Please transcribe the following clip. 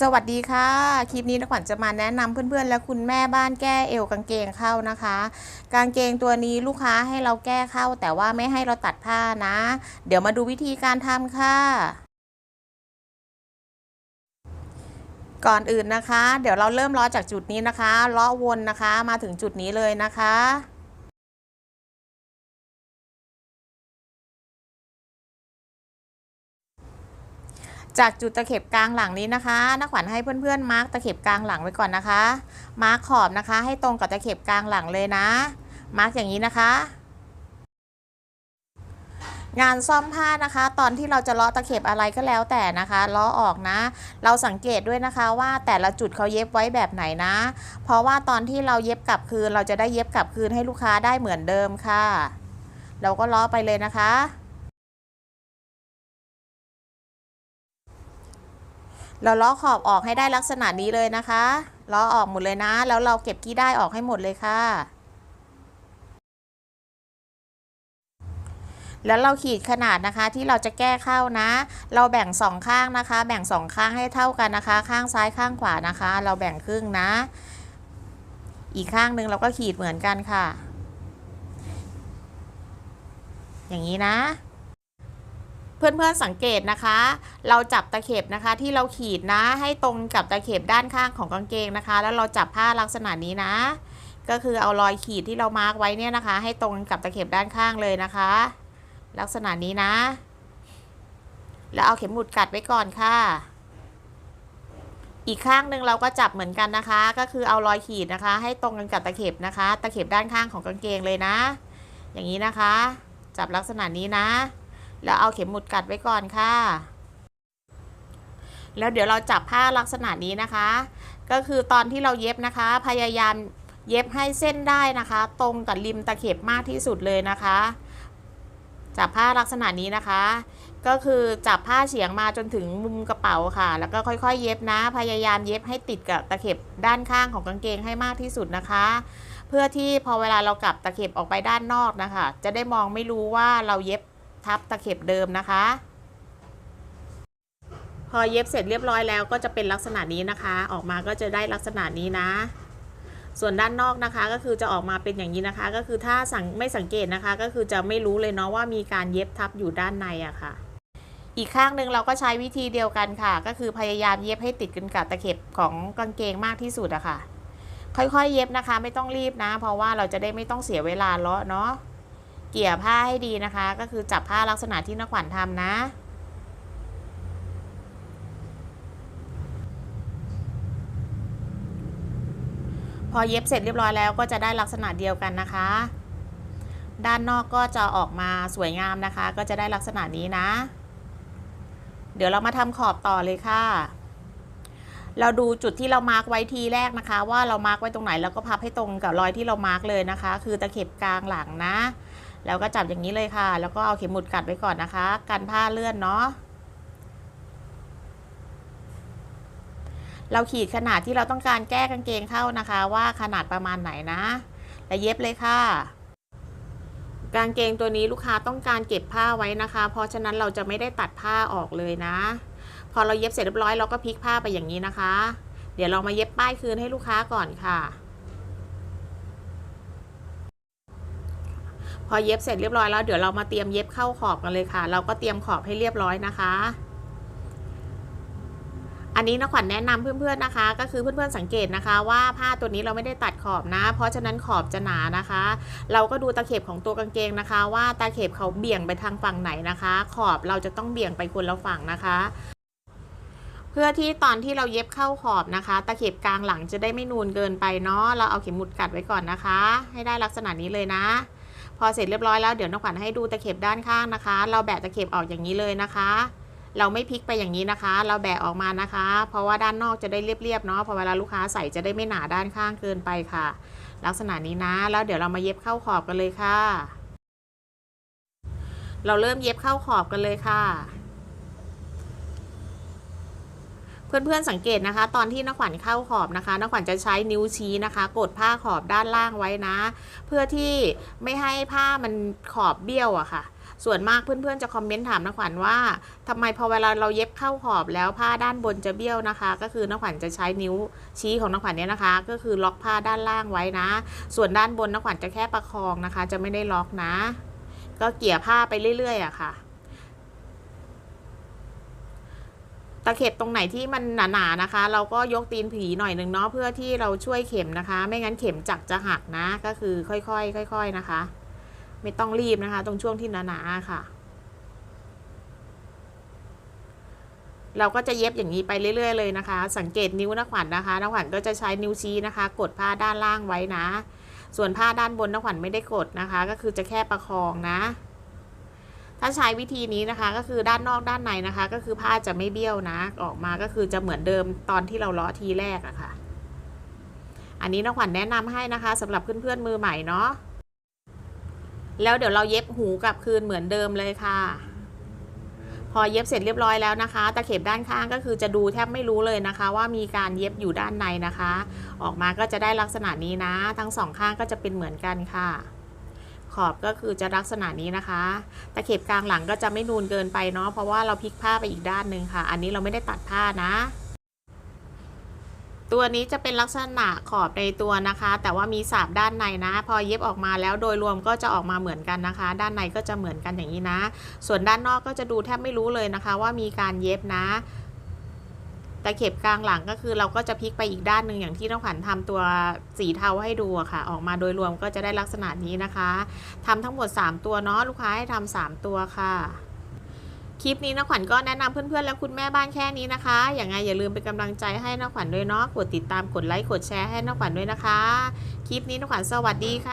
สวัสดีค่ะ คลิปนี้นักขวัญจะมาแนะนำเพื่อนๆ และคุณแม่บ้านแก้เอวกางเกงเข้านะคะ กางเกงตัวนี้ลูกค้าให้เราแก้เข้า แต่ว่าไม่ให้เราตัดผ้านะ เดี๋ยวมาดูวิธีการทำค่ะ ก่อนอื่นนะคะ เดี๋ยวเราเริ่มล้อจากจุดนี้นะคะล้อวนนะคะมาถึงจุดนี้เลยนะคะ จากจุดตะเข็บกลางหลังนี้นะคะนักขวัญให้เพื่อนๆมาร์กตะเข็บกลางหลังไว้ก่อนนะคะ มาร์กขอบนะคะ ให้ตรงกับตะเข็บกลางหลังเลยนะ มาร์กอย่างนี้นะคะ งานซ่อมผ้านะคะ ตอนที่เราจะเลาะตะเข็บอะไรก็แล้วแต่นะคะเลาะออกนะ เราสังเกตด้วยนะคะว่าแต่ละจุดเขาเย็บไว้แบบไหนนะ เพราะว่าตอนที่เราเย็บกลับคืน เราจะได้เย็บกลับคืนให้ลูกค้าได้เหมือนเดิมค่ะ เราก็เลาะไปเลยนะคะ เราล้อขอบออกให้ได้ลักษณะนี้เลยนะคะล้อออกหมดเลยนะ แล้วเราเก็บกี้ได้ออกให้หมดเลยค่ะ แล้วเราขีดขนาดนะคะที่เราจะแก้เข้านะ เราแบ่งสองข้างนะคะ แบ่งสองข้างให้เท่ากันนะคะ ข้างซ้ายข้างขวานะคะ เราแบ่งครึ่งนะ อีกข้างหนึ่งเราก็ขีดเหมือนกันค่ะ อย่างนี้นะ เพื่อนๆสังเกตนะคะ เราจับตะเข็บนะคะที่เราขีดนะให้ตรงกับตะเข็บด้านข้างของกางเกงนะคะ แล้วเราจับผ้าลักษณะนี้นะ ก็คือเอารอยขีดที่เรามาร์กไว้เนี่ยนะคะ ให้ตรงกับตะเข็บด้านข้างเลยนะคะ ลักษณะนี้นะ แล้วเอาเข็มหมุดกัดไว้ก่อนค่ะ อีกข้างหนึ่งเราก็จับเหมือนกันนะคะ ก็คือเอารอยขีดนะคะ ให้ตรงกันกับตะเข็บนะคะ ตะเข็บด้านข้างของกางเกงเลยนะ อย่างนี้นะคะ จับลักษณะนี้นะ แล้วเอาเข็มหมุดกัดไว้ก่อนค่ะ แล้วเดี๋ยวเราจับผ้าลักษณะนี้นะคะ ก็คือตอนที่เราเย็บนะคะ พยายามเย็บให้เส้นได้นะคะ ตรงกับริมตะเข็บมากที่สุดเลยนะคะจับผ้าลักษณะนี้นะคะ ก็คือจับผ้าเฉียงมาจนถึงมุมกระเป๋าค่ะ แล้วก็ค่อยๆ เย็บนะ พยายามเย็บให้ติดกับตะเข็บด้านข้างของกางเกงให้มากที่สุดนะคะ เพื่อที่พอเวลาเรากลับตะเข็บออกไปด้านนอกนะคะ จะได้มองไม่รู้ว่าเราเย็บ ทับตะเข็บเดิมนะคะ พอเย็บเสร็จเรียบร้อยแล้วก็จะเป็นลักษณะนี้นะคะ ออกมาก็จะได้ลักษณะนี้นะ ส่วนด้านนอกนะคะก็คือจะออกมาเป็นอย่างนี้นะคะ ก็คือถ้าสังไม่สังเกตนะคะ ก็คือจะไม่รู้เลยเนาะว่ามีการเย็บทับอยู่ด้านในอะค่ะอีกข้างหนึ่งเราก็ใช้วิธีเดียวกันค่ะ ก็คือพยายามเย็บให้ติดกันกับตะเข็บของกางเกงมากที่สุดอะค่ะ ค่อยๆ เย็บนะคะ ไม่ต้องรีบนะ เพราะว่าเราจะได้ไม่ต้องเสียเวลาเลาะเนาะ เกี่ยผ้าให้ดีนะคะ ก็คือจับผ้าลักษณะที่นักขวัญทำนะพอเย็บเสร็จเรียบร้อยแล้วก็จะได้ลักษณะเดียวกันนะคะ ด้านนอกก็จะออกมาสวยงามนะคะ ก็จะได้ลักษณะนี้นะ เดี๋ยวเรามาทำขอบต่อเลยค่ะ เราดูจุดที่เรามาร์กไว้ทีแรกนะคะ ว่าเรามาร์กไว้ตรงไหนแล้วก็พับให้ตรงกับรอยที่เรามาร์กเลยนะคะ คือตะเข็บกลางหลังนะ แล้วก็จับอย่างนี้เลยค่ะ แล้วก็เอาเข็มหมุดกัดไว้ก่อนนะคะ กันผ้าเลื่อนเนาะเราขีดขนาดที่เราต้องการแก้กางเกงเข้านะคะ ว่าขนาดประมาณไหนนะ แล้วเย็บเลยค่ะ กางเกงตัวนี้ลูกค้าต้องการเก็บผ้าไว้นะคะ เพราะฉะนั้นเราจะไม่ได้ตัดผ้าออกเลยนะ พอเราเย็บเสร็จเรียบร้อยเราก็พลิกผ้าไปอย่างนี้นะคะ เดี๋ยวเรามาเย็บป้ายคืนให้ลูกค้าก่อนค่ะ พอเย็บเสร็จเรียบร้อยแล้วเดี๋ยวเรามาเตรียมเย็บเข้าขอบกันเลยค่ะ เราก็เตรียมขอบให้เรียบร้อยนะคะ อันนี้นะขวัญแนะนำเพื่อนๆนะคะ ก็คือเพื่อนๆสังเกตนะคะ ว่าผ้าตัวนี้เราไม่ได้ตัดขอบนะ เพราะฉะนั้นขอบจะหนานะคะ เราก็ดูตะเข็บของตัวกางเกงนะคะ ว่าตะเข็บเขาเบี่ยงไปทางฝั่งไหนนะคะ ขอบเราจะต้องเบี่ยงไปคนละฝั่งนะคะเพื่อที่ตอนที่เราเย็บเข้าขอบนะคะ ตะเข็บกลางหลังจะได้ไม่นูนเกินไปเนาะเราเอาเข็มหมุดกัดไว้ก่อนนะคะ ให้ได้ลักษณะนี้เลยนะ พอเสร็จเรียบร้อยแล้วเดี๋ยวน้องขวัญให้ดูตะเข็บด้านข้างนะคะ เราแบะตะเข็บออกอย่างนี้เลยนะคะ เราไม่พลิกไปอย่างนี้นะคะ เราแบะออกมานะคะ เพราะว่าด้านนอกจะได้เรียบๆเนาะพอเวลาลูกค้าใส่จะได้ไม่หนาด้านข้างเกินไปค่ะ ลักษณะนี้นะ แล้วเดี๋ยวเรามาเย็บเข้าขอบกันเลยค่ะ เราเริ่มเย็บเข้าขอบกันเลยค่ะ เพื่อนๆสังเกตนะคะ ตอนที่นักขวัญเข้าขอบนะคะนักขวัญจะใช้นิ้วชี้นะคะ กดผ้าขอบด้านล่างไว้นะ เพื่อที่ไม่ให้ผ้ามันขอบเบี้ยวอะค่ะ ส่วนมากเพื่อนๆจะคอมเมนต์ถามน้าขวัญว่าทำไมพอเวลาเราเย็บเข้าขอบแล้วผ้าด้านบนจะเบี้ยวนะคะ ก็คือน้าขวัญจะใช้นิ้วชี้ของน้าขวัญเนี่ยนะคะ ก็คือล็อกผ้าด้านล่างไว้นะ ส่วนด้านบนน้าขวัญจะแค่ประคองนะคะ จะไม่ได้ล็อกนะ ก็เกี่ยผ้าไปเรื่อยๆอะค่ะ ตะเข็บตรงไหนที่มันหนาๆนะคะ เราก็ยกตีนผีหน่อยหนึ่งเนาะเพื่อที่เราช่วยเข็มนะคะ ไม่งั้นเข็มจักรจะหักนะ ก็คือค่อยๆค่อย ๆนะคะ ไม่ต้องรีบนะคะ ตรงช่วงที่หนาๆค่ะ เราก็จะเย็บอย่างนี้ไปเรื่อย ๆ เลยนะคะ สังเกตนิ้วนักขวัญนะคะนักขวัญก็จะใช้นิ้วชี้นะคะ กดผ้าด้านล่างไว้นะ ส่วนผ้าด้านบนนักขวัญไม่ได้กดนะคะ ก็คือจะแค่ประคองนะ ถ้าใช้วิธีนี้นะคะก็คือด้านนอกด้านในนะคะ ก็คือผ้าจะไม่เบี้ยวนะออกมาก็คือจะเหมือนเดิมตอนที่เราเลาะทีแรกอะค่ะ อันนี้น้องขวัญแนะนำให้นะคะสำหรับเพื่อนๆมือใหม่เนาะแล้วเดี๋ยวเราเย็บหูกลับคืนเหมือนเดิมเลยค่ะ พอเย็บเสร็จเรียบร้อยแล้วนะคะตะเข็บด้านข้างก็คือจะดูแทบไม่รู้เลยนะคะ ว่ามีการเย็บอยู่ด้านในนะคะ ออกมาก็จะได้ลักษณะนี้นะ ทั้งสองข้างก็จะเป็นเหมือนกันค่ะ ขอบก็คือจะลักษณะนี้นะคะ ตะเข็บกลางหลังก็จะไม่นูนเกินไปเนาะเพราะว่าเราพลิกผ้าไปอีกด้านหนึ่งค่ะ อันนี้เราไม่ได้ตัดผ้านะตัวนี้จะเป็นลักษณะขอบในตัวนะคะ แต่ว่ามีสาบด้านในนะ พอเย็บออกมาแล้วโดยรวมก็จะออกมาเหมือนกันนะคะ ด้านในก็จะเหมือนกันอย่างนี้นะ ส่วนด้านนอกก็จะดูแทบไม่รู้เลยนะคะ ว่ามีการเย็บนะ ตะเข็บกลางหลังก็คือเราก็จะพลิกไปอีกด้านหนึ่งอย่างที่น้องขวัญทำตัวสีเทาให้ดูค่ะ ออกมาโดยรวมก็จะได้ลักษณะนี้นะคะทำทั้งหมด 3 ตัวเนาะลูกค้าให้ทำ3ตัวค่ะคลิปนี้นะขวัญก็แนะนำเพื่อนๆและคุณแม่บ้านแค่นี้นะคะ อย่างไงอย่าลืมเป็นกำลังใจให้นะขวัญด้วยเนาะ กดติดตาม กดไลค์ กดแชร์ให้นะขวัญด้วยนะคะ คลิปนี้นะขวัญสวัสดีค่ะ